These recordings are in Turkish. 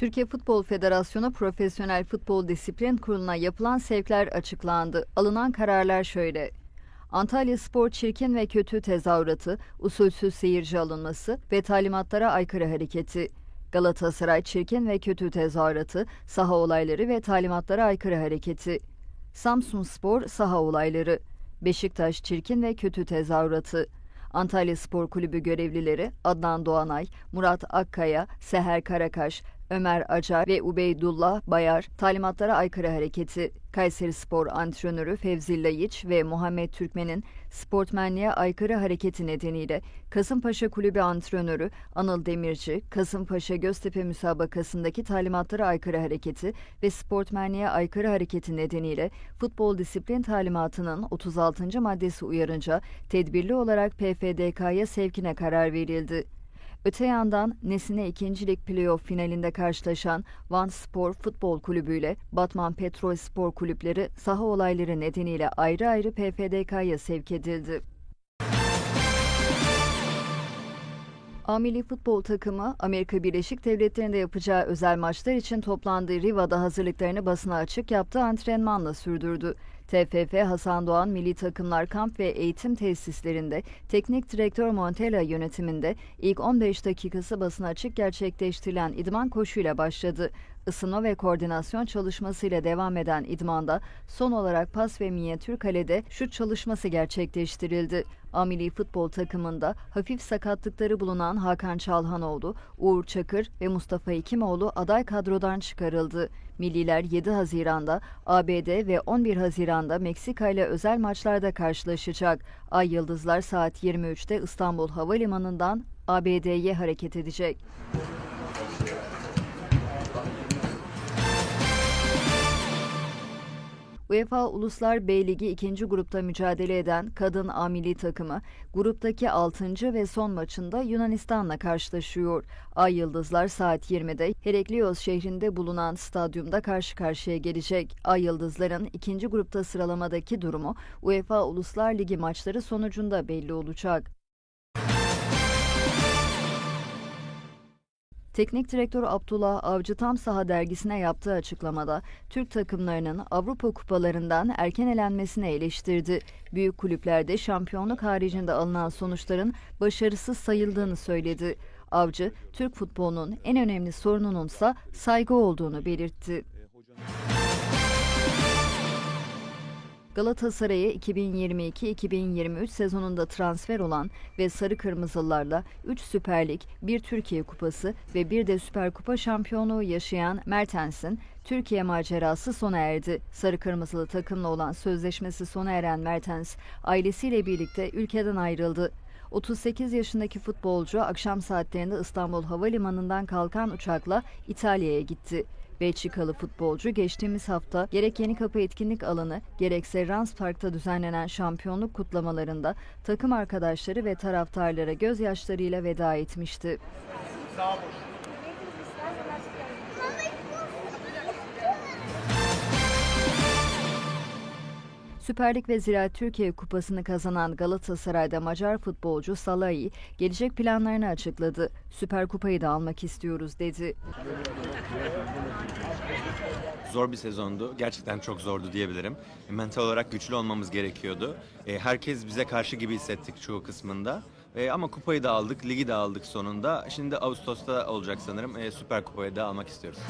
Türkiye Futbol Federasyonu Profesyonel Futbol Disiplin Kurulu'na yapılan sevkler açıklandı. Alınan kararlar şöyle. Antalya Spor çirkin ve kötü tezahüratı, usulsüz seyirci alınması ve talimatlara aykırı hareketi. Galatasaray çirkin ve kötü tezahüratı, saha olayları ve talimatlara aykırı hareketi. Samsun Spor saha olayları. Beşiktaş çirkin ve kötü tezahüratı. Antalya Spor Kulübü görevlileri Adnan Doğanay, Murat Akkaya, Seher Karakaş, Ömer Acar ve Ubeydullah Bayar talimatlara aykırı hareketi, Kayseri Spor antrenörü Fevzi Layiç ve Muhammed Türkmen'in sportmenliğe aykırı hareketi nedeniyle Kasımpaşa Kulübü antrenörü Anıl Demirci, Kasımpaşa Göztepe müsabakasındaki talimatlara aykırı hareketi ve sportmenliğe aykırı hareketi nedeniyle futbol disiplin talimatının 36. maddesi uyarınca tedbirli olarak PFDK'ya sevkine karar verildi. Öte yandan Nesine 2. Lig playoff finalinde karşılaşan Van Spor Futbol Kulübü ile Batman Petrol Spor Kulüpleri saha olayları nedeniyle ayrı ayrı PFDK'ya sevk edildi. A milli futbol takımı Amerika Birleşik Devletleri'nde yapacağı özel maçlar için toplandığı Riva'da hazırlıklarını basına açık yaptığı antrenmanla sürdürdü. TFF Hasan Doğan Milli Takımlar Kamp ve Eğitim Tesislerinde Teknik Direktör Montella yönetiminde ilk 15 dakikası basına açık gerçekleştirilen idman koşuyla başladı. Isınma ve koordinasyon çalışmasıyla devam eden idmanda son olarak pas ve minyatür kalede şut çalışması gerçekleştirildi. Amili futbol takımında hafif sakatlıkları bulunan Hakan Çalhanoğlu, Uğur Çakır ve Mustafa Hekimoğlu aday kadrodan çıkarıldı. Milliler 7 Haziran'da ABD ve 11 Haziran'da Meksika ile özel maçlarda karşılaşacak. Ay Yıldızlar saat 23'te İstanbul Havalimanı'ndan ABD'ye hareket edecek. UEFA Uluslar B Ligi ikinci grupta mücadele eden kadın A milli takımı gruptaki 6. ve son maçında Yunanistan'la karşılaşıyor. Ay Yıldızlar saat 20'de Heraklios şehrinde bulunan stadyumda karşı karşıya gelecek. Ay Yıldızların ikinci grupta sıralamadaki durumu UEFA Uluslar Ligi maçları sonucunda belli olacak. Teknik direktör Abdullah Avcı Tam Saha dergisine yaptığı açıklamada Türk takımlarının Avrupa kupalarından erken elenmesine eleştirdi. Büyük kulüplerde şampiyonluk haricinde alınan sonuçların başarısız sayıldığını söyledi. Avcı, Türk futbolunun en önemli sorunununsa saygı olduğunu belirtti. Galatasaray'a 2022-2023 sezonunda transfer olan ve Sarı Kırmızılarla 3 Süper Lig, 1 Türkiye Kupası ve bir de Süper Kupa şampiyonluğu yaşayan Mertens'in Türkiye macerası sona erdi. Sarı Kırmızılı takımla olan sözleşmesi sona eren Mertens, ailesiyle birlikte ülkeden ayrıldı. 38 yaşındaki futbolcu akşam saatlerinde İstanbul Havalimanı'ndan kalkan uçakla İtalya'ya gitti. Belçikalı futbolcu geçtiğimiz hafta gerek Yeni Kapı etkinlik alanı gerekse Rans Park'ta düzenlenen şampiyonluk kutlamalarında takım arkadaşları ve taraftarlara gözyaşlarıyla veda etmişti. Süper Lig ve Ziraat Türkiye Kupası'nı kazanan Galatasaray'da Macar futbolcu Salahi gelecek planlarını açıkladı. Süper Kupayı da almak istiyoruz dedi. Zor bir sezondu. Gerçekten çok zordu diyebilirim. Mental olarak güçlü olmamız gerekiyordu. E, herkes bize karşı gibi hissettik çoğu kısmında. E, ama kupayı da aldık, ligi de aldık sonunda. Şimdi Ağustos'ta olacak sanırım. E, Süper Kupayı da almak istiyoruz.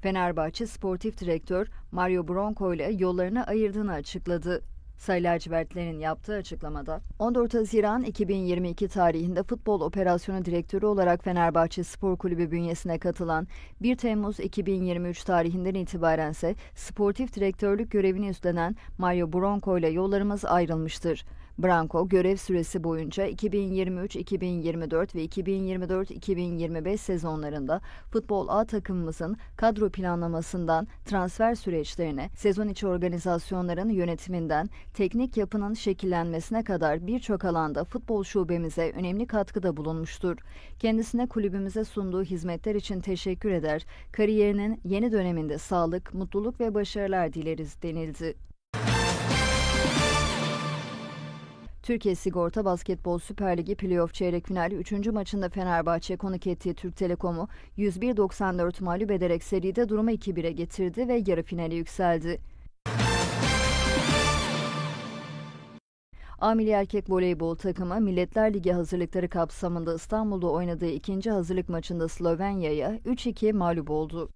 Fenerbahçe Sportif Direktör Mario Bronco ile yollarını ayırdığını açıkladı. Sayın lacivertlerin yaptığı açıklamada 14 Haziran 2022 tarihinde futbol operasyonu direktörü olarak Fenerbahçe Spor Kulübü bünyesine katılan 1 Temmuz 2023 tarihinden itibaren ise sportif direktörlük görevini üstlenen Mario Bronco ile yollarımız ayrılmıştır. Branco görev süresi boyunca 2023-2024 ve 2024-2025 sezonlarında futbol A takımımızın kadro planlamasından transfer süreçlerine, sezon içi organizasyonların yönetiminden teknik yapının şekillenmesine kadar birçok alanda futbol şubemize önemli katkıda bulunmuştur. Kendisine kulübümüze sunduğu hizmetler için teşekkür eder, kariyerinin yeni döneminde sağlık, mutluluk ve başarılar dileriz denildi. Türkiye Sigorta Basketbol Süper Ligi Playoff Çeyrek Finali 3. maçında Fenerbahçe konuk ettiği Türk Telekom'u 101-94 mağlup ederek seride durumu 2-1'e getirdi ve yarı finale yükseldi. A Milli Erkek Voleybol takımı Milletler Ligi hazırlıkları kapsamında İstanbul'da oynadığı ikinci hazırlık maçında Slovenya'ya 3-2 mağlup oldu.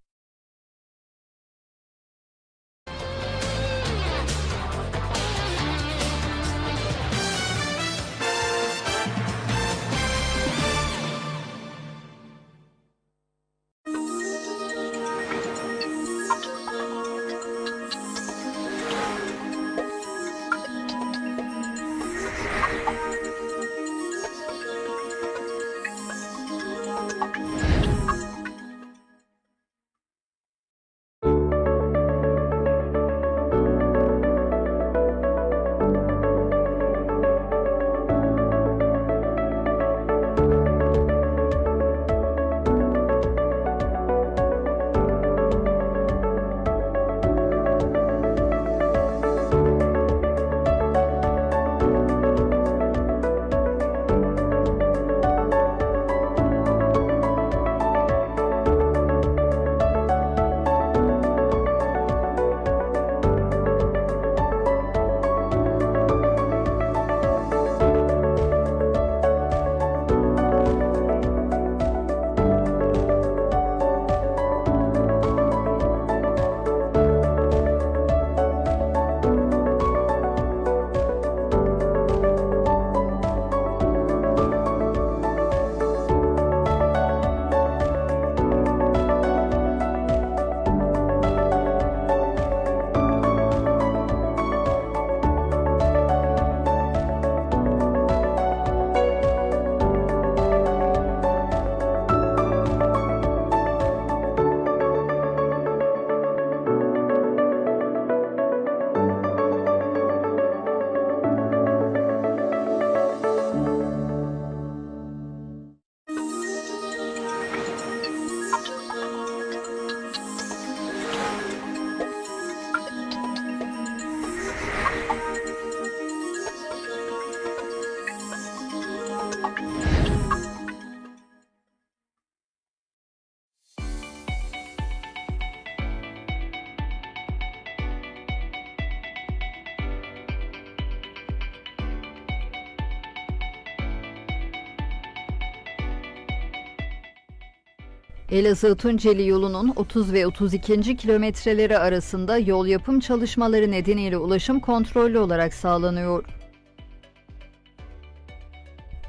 Elazığ Tunceli yolunun 30 ve 32. kilometreleri arasında yol yapım çalışmaları nedeniyle ulaşım kontrollü olarak sağlanıyor.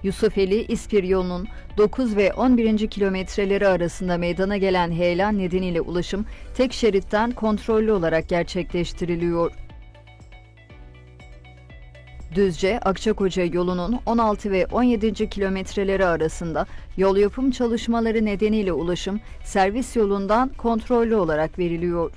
Yusufeli İspir yolunun 9 ve 11. kilometreleri arasında meydana gelen heyelan nedeniyle ulaşım tek şeritten kontrollü olarak gerçekleştiriliyor. Düzce Akçakoca yolunun 16 ve 17. kilometreleri arasında yol yapım çalışmaları nedeniyle ulaşım servis yolundan kontrollü olarak veriliyor.